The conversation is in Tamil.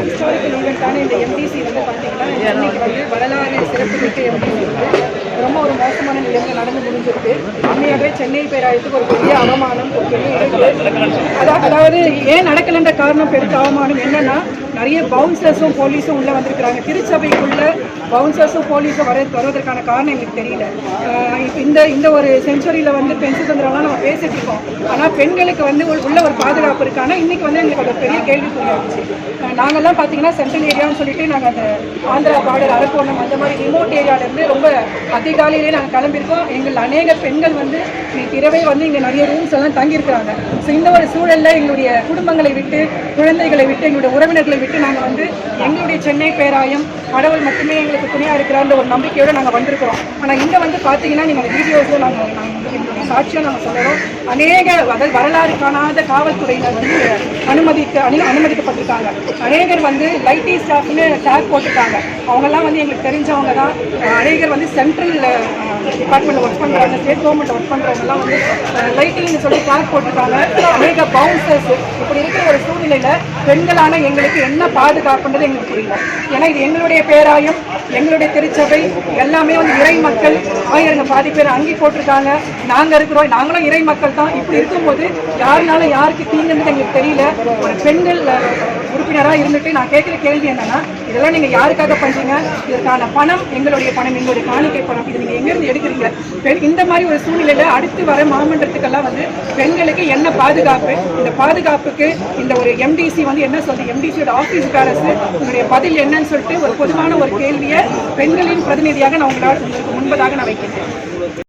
ஹிஸ்டாரிக்கல் ஈவெண்ட்டான இந்த எம்டிசி வந்து பார்த்தீங்கன்னா இன்னைக்கு வந்து வரலாறு சிறப்புமிக்க எம்டிசி வந்து ரொம்ப ஒரு மோசமான நிலையில் நடந்து முடிஞ்சிருக்கு. உண்மையாகவே சென்னை பேராயத்துக்கு ஒரு பெரிய அவமானம் ஒரு பெரிய அதாவது ஏன் நடக்கலன்ற காரணம் பெருத்த அவமானம் என்னன்னா நிறைய பவுன்சர்ஸும் போலீஸும் உள்ள வந்திருக்கிறாங்க. திருச்சபைக்குள்ள பவுன்சர்ஸும் போலீஸும் வர வருவதற்கான காரணம் எங்களுக்கு தெரியல. இந்த இந்த ஒரு செஞ்சுரியில் வந்து பெண் சுதந்திரம்லாம் நம்ம பேசிட்டு இருக்கோம். ஆனால் பெண்களுக்கு வந்து உள்ள ஒரு பாதுகாப்பு இருக்கானா இன்னைக்கு வந்து எங்களுக்கு ஒரு பெரிய கேள்விக்குறியாச்சு புரியாச்சு நாங்கெல்லாம் பார்த்தீங்கன்னா சென்ட்ரல் ஏரியான்னு சொல்லிட்டு நாங்கள் அந்த ஆந்திரா பார்டர் அரக்கோணம் அந்த மாதிரி ரிமோட் ஏரியாவிலேருந்து ரொம்ப அதிகாலையிலே நாங்கள் கிளம்பியிருக்கோம். எங்கள் அநேக பெண்கள் வந்து இரவே வந்து இங்கே நிறைய ரூம்ஸ் எல்லாம் தங்கியிருக்கிறாங்க. ஸோ இந்த ஒரு சூழல்ல எங்களுடைய குடும்பங்களை விட்டு குழந்தைகளை விட்டு எங்களுடைய உறவினர்களை விட்டு நாங்கள் வந்து எங்களுடைய சென்னை பேராயம் கடவுள் மட்டுமே எங்களுக்கு துணையாக இருக்கிறான்ற ஒரு நம்பிக்கையோடு நாங்கள் வந்திருக்கிறோம். ஆனால் இங்கே வந்து பார்த்தீங்கன்னா நீங்கள் வீடியோஸில் நாங்கள் நாங்கள் சாட்சியாக நாங்கள் சொல்கிறோம் அநேக அதாவது வரலாறு காணாத காவல்துறையினர் வந்து அனுமதிக்க அனு அனுமதிக்கப்பட்டிருக்காங்க. அநேகர் வந்து லைட்டி ஸ்டாஃப்னு டேக் போட்டிருக்காங்க. அவங்கெல்லாம் வந்து எங்களுக்கு தெரிஞ்சவங்க தான். அநேகர் வந்து சென்ட்ரல் டிபார்ட்மெண்ட் ஒர்க் பண்ணுறாங்க ஸ்டேட் கவர்மெண்ட் ஒர்க் பண்ணுறவங்கலாம் வந்து லைட்டிங்னு சொல்லி டேக் போட்டிருக்காங்க. அநேக பவுன்சர்ஸ் இப்படி இருக்க ஒரு சூழ்நிலையில் பெண்களான எங்களுக்கு என்ன பாதுகாப்புன்றது எங்களுக்கு புரியல. ஏன்னா இது எங்களுடைய பேராயம். எங்களுடைய திருச்சபை எல்லாமே வந்து இறை மக்கள். ஆயிரங்க பாதி பேர் அங்கி போட்டிருக்காங்க. நாங்கள் இருக்கிறோம். நாங்களும் இறை மக்கள் தான். இப்படி இருக்கும்போது யாருனால யாருக்கு தீங்குன்றது எங்களுக்கு தெரியல. ஒரு பெண்கள் உறுப்பினராக இருந்துட்டு நான் கேட்குற கேள்வி என்னன்னா இதெல்லாம் நீங்கள் யாருக்காக பண்ணுறீங்க இதற்கான பணம் எங்களுடைய பணம் எங்களுடைய காணிக்கை பணம். இது நீங்கள் எங்கேருந்து எடுக்கிறீங்க? பெண் இந்த மாதிரி ஒரு சூழ்நிலையில் அடுத்து வர மாமன்றத்துக்கெல்லாம் வந்து பெண்களுக்கு என்ன பாதுகாப்பு? இந்த பாதுகாப்புக்கு இந்த ஒரு எம்டிசி வந்து என்ன சொல்லுது எம்டிசியோட ஆஃபீஸ்காரஸ் உங்களுடைய பதில் என்னன்னு சொல்லிட்டு ஒரு பொதுவான ஒரு கேள்வியை பெண்களின் பிரதிநிதியாக நான் உங்களால் முன்பதாக நான் வைக்கிறேன்.